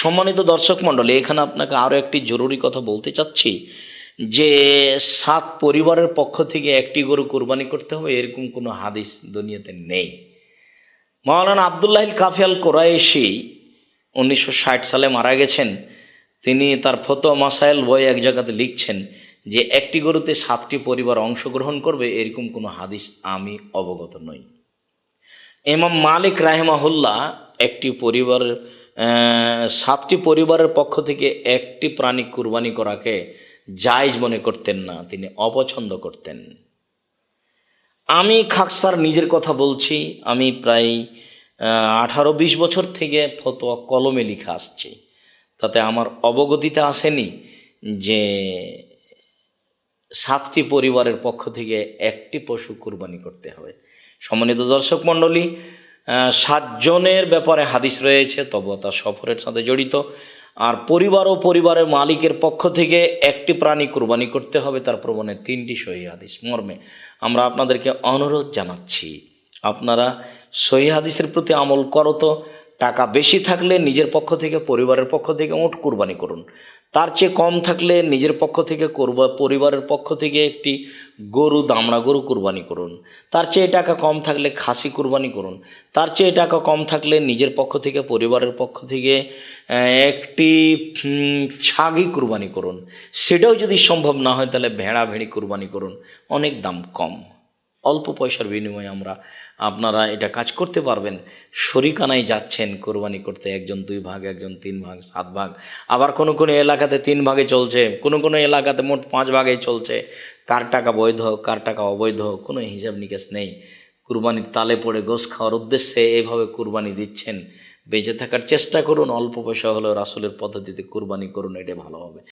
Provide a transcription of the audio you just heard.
সম্মানিত দর্শক মণ্ডলী, এখানে আপনাকে আরও একটি জরুরি কথা বলতে চাচ্ছি, যে সাত পরিবারের পক্ষ থেকে একটি গরু কোরবানি করতে হবে, এরকম কোনো হাদিস দুনিয়াতে নেই। মৌলানা আবদুল্লাহিল কাফিয়াল কোরাইশি উনিশশো ষাট সালে মারা গেছেন। তিনি তার ফতো মাসাইল বই এক জায়গাতে লিখছেন যে, একটি গরুতে সাতটি পরিবার অংশগ্রহণ করবে, এরকম কোনো হাদিস আমি অবগত নই। ইমাম মালিক রাহেমাহুল্লাহ একটি পরিবারের সাতটি পরিবারের পক্ষ থেকে একটি প্রাণী কুরবানি করাকে জায়জ মনে করতেন না, তিনি অপছন্দ করতেন। আমি খাকসার নিজের কথা বলছি, আমি প্রায় আঠারো বিশ বছর থেকে ফতোয়া কলমে লিখে আসছি। তাতে আমার অবগতিতে আসেনি যে সাতটি পরিবারের পক্ষ থেকে একটি পশু কুরবানি করতে হবে। সম্মানিত দর্শক মণ্ডলী সাতজনের ব্যাপারে হাদিস রয়েছে তবু তা সফরের সাথে জড়িত। আর পরিবার ও পরিবারের মালিকের পক্ষ থেকে একটি প্রাণী কোরবানি করতে হবে, তার প্রমাণে তিনটি সহি হাদিস মর্মে। আমরা আপনাদেরকে অনুরোধ জানাচ্ছি, আপনারা সহি হাদিসের প্রতি আমল করো তো টাকা বেশি থাকলে নিজের পক্ষ থেকে, পরিবারের পক্ষ থেকে ওট কুরবানি করুন। তার চেয়ে কম থাকলে নিজের পক্ষ থেকে, করবা, পরিবারের পক্ষ থেকে একটি গরু, দামড়া গরু কুরবানি করুন। তার চেয়ে টাকা কম থাকলে খাসি কুরবানি করুন। তার চেয়ে টাকা কম থাকলে নিজের পক্ষ থেকে, পরিবারের পক্ষ থেকে একটি ছাগি কুরবানি করুন। সেটাও যদি সম্ভব না হয়, তাহলে ভেড়া ভেড়ি কুরবানি করুন। অনেক দাম কম। অল্প পয়সার বিনিময়ে আমরা আপনারা এটা কাজ করতে পারবেন। শরিকানায় যাচ্ছেন কোরবানি করতে একজন, দুই ভাগ, একজন, তিন ভাগ, সাত ভাগ। আবার কোনো কোনো এলাকাতে তিন ভাগে চলছে, কোনো কোনো এলাকাতে মোট পাঁচ ভাগে চলছে। কার টাকা বৈধ, কার টাকা অবৈধ, কোনো হিসাব নিকাশ নেই। কুরবানির তালে পড়ে গোস খাওয়ার উদ্দেশ্যে এইভাবে কুরবানি দিচ্ছেন। বেঁচে থাকার চেষ্টা করুন, অল্প পয়সা হলেও রাসুলের পদ্ধতিতে কুরবানি করুন, এটা ভালো হবে।